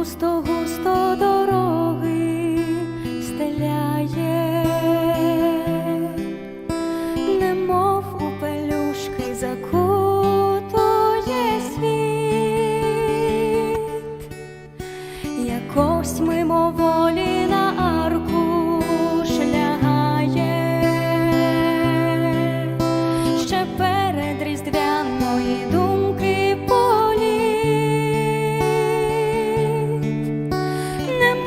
густо-густо дороги стеляє, немов у пелюшки закутує світ, якось мимоволі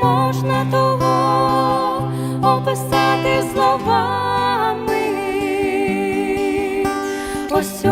можна того описати словами. Ось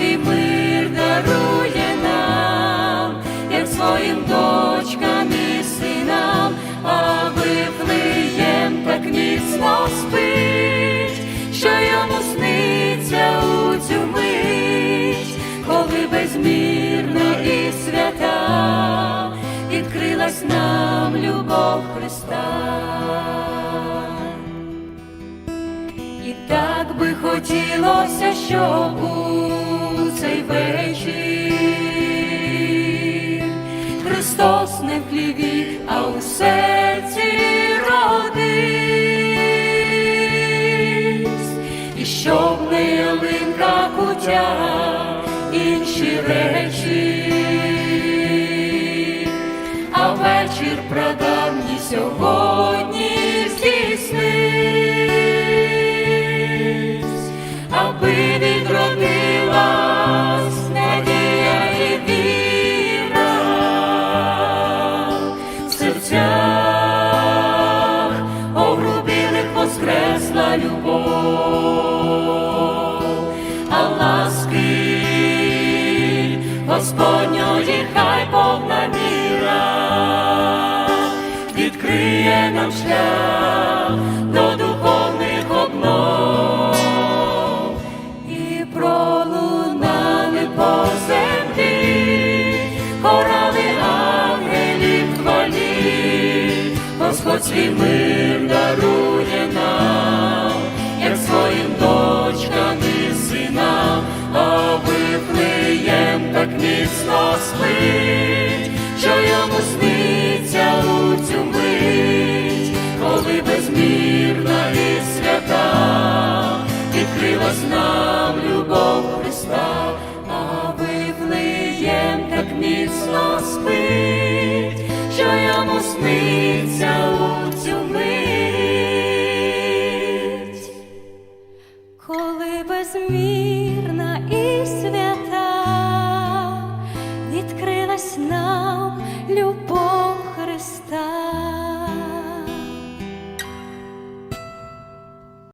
свій мир дарує нам, як своїм дочкам і синам, а Вифлеєм так міцно спить, що йому сниться у цю мить, коли безмірна і свята відкрилась нам любов Христа. І так би хотілося, щоб у цей вечір. Христос не в хліві, а у серці родись, і щоб не ялинка кутя, інші речі, а вечір прадавній сьогодні ласки Господньої хай повна міра. Відкриє нам шлях до духовних обнов і пролунали по землі, хорали ангелів хвалі, Господь свій мир дарує відкрилась нам любов Христа, а Вифлеєм так міцно спить, що йому сниться у цю мить. Коли безмірна і свята відкрилась нам